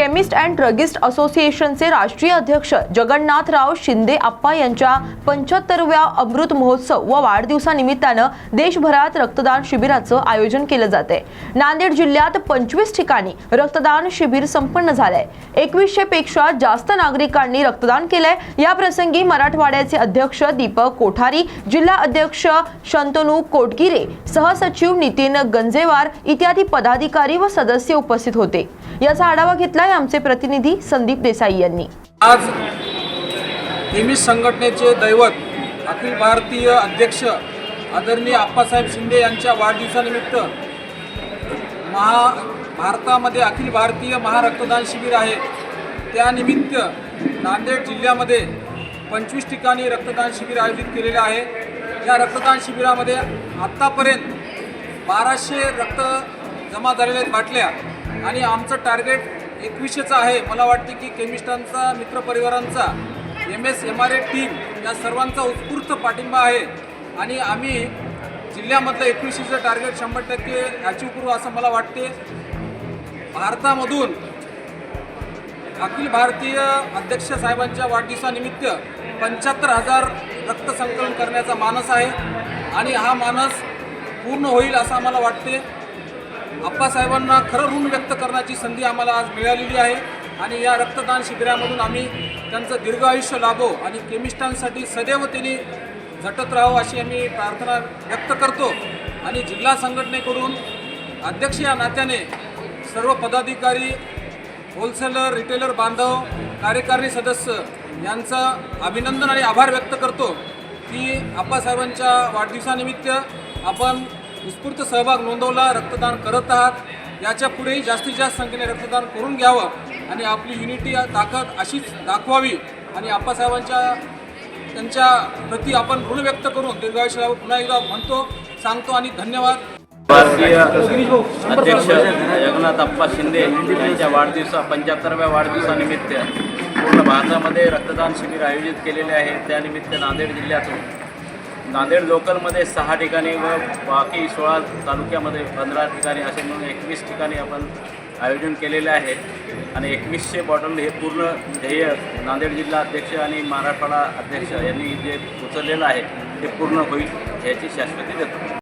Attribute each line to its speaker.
Speaker 1: Chemist and druggist असोसिएशनचे राष्ट्रीय अध्यक्ष जगन्नाथराव शिंदे आप्पा यांच्या पंच्याहत्तरव्या अमृत महोत्सव व वाढदिवसानिमित्तानं देशभरात रक्तदान शिबिराचं आयोजन केलं जाते नांदेड जिल्ह्यात पंचवीस ठिकाणी रक्तदान शिबिर संपन्न झालंय. एकवीसशे पेक्षा जास्त नागरिकांनी रक्तदान केलंय. या प्रसंगी मराठवाड्याचे अध्यक्ष दीपक कोठारी जिल्हा अध्यक्ष शंतनू कोटगिरे सहसचिव नितीन गंजेवार इत्यादी पदाधिकारी व सदस्य उपस्थित होते. याचा आढावा घेतलाय आमचे प्रतिनिधी संदीप देसाई यांनी.
Speaker 2: आज नेहमी संघटनेचे दैवत अखिल भारतीय अध्यक्ष आदरणीय आप्पासाहेब शिंदे यांच्या वाढदिवसानिमित्त महा भारतामध्ये अखिल भारतीय महारक्तदान शिबिर आहे. त्यानिमित्त नांदेड जिल्ह्यामध्ये पंचवीस ठिकाणी रक्तदान शिबिर आयोजित केलेले आहे. या रक्तदान शिबिरामध्ये आत्तापर्यंत बाराशे रक्त जमा झालेल्या बाटल्या. आणि आमचं टार्गेट एकवीसशेचं आहे. मला वाटते की केमिस्टांचा मित्रपरिवारांचा M S M R A team या सर्वांचा उत्स्फूर्त पाठिंबा आहे. आणि आम्ही जिल्ह्यामधलं एकवीसशेचं टार्गेट शंभर टक्के अचीव करू असं मला वाटते. भारतामधून अखिल भारतीय अध्यक्ष साहेबांच्या वाढदिवसानिमित्त पंच्याहत्तर हजार रक्त संकलन करण्याचा मानस आहे. आणि हा मानस पूर्ण होईल असं आम्हाला वाटते. आप्पासाहेबांना खरं ऋण व्यक्त करण्याची संधी आम्हाला आज मिळालेली आहे. आणि या रक्तदान शिबिरामधून आम्ही त्यांचं दीर्घ आयुष्य लाभो आणि केमिस्टांसाठी सदैव त्यांनी झटत राहावं अशी आम्ही प्रार्थना व्यक्त करतो. आणि जिल्हा संघटनेकडून अध्यक्ष या नात्याने सर्व पदाधिकारी होलसेलर रिटेलर बांधव कार्यकारिणी सदस्य यांचं अभिनंदन आणि आभार व्यक्त करतो. की आप्पासाहेबांच्या वाढदिवसानिमित्त आपण उत्स्फूर्त सहभाग नोंदवला रक्तदान करत आहात. याच्या पुढेही जास्तीत जास्त संख्येने रक्तदान करून घ्यावं आणि आपली युनिटी ताकद अशीच दाखवावी आणि आप्पासाहेबांच्या त्यांच्या प्रती आपण ऋण व्यक्त करून दीर्घायुष्य लाभो पुन्हा एकदा म्हणतो सांगतो आणि धन्यवाद.
Speaker 3: भारतीय अध्यक्ष जगन्नाथ अप्पा शिंदे यांच्या वाढदिवसा पंच्याहत्तरव्या वाढदिवसानिमित्त पूर्ण भारतामध्ये रक्तदान शिबिर आयोजित केलेले आहे. त्यानिमित्त नांदेड जिल्ह्यातून नांदेड लोकलमध्ये सहा ठिकाणी व बाकी सोळा तालुक्यामध्ये पंधरा ठिकाणी असे म्हणून एकवीस ठिकाणी आपण आयोजन केलेले आहे. आणि एकवीसशे बॉटल हे पूर्ण ध्येय नांदेड जिल्हा अध्यक्ष आणि मराठवाडा अध्यक्ष यांनी जे उचललेलं आहे ते पूर्ण होईल याची शाश्वती देतो.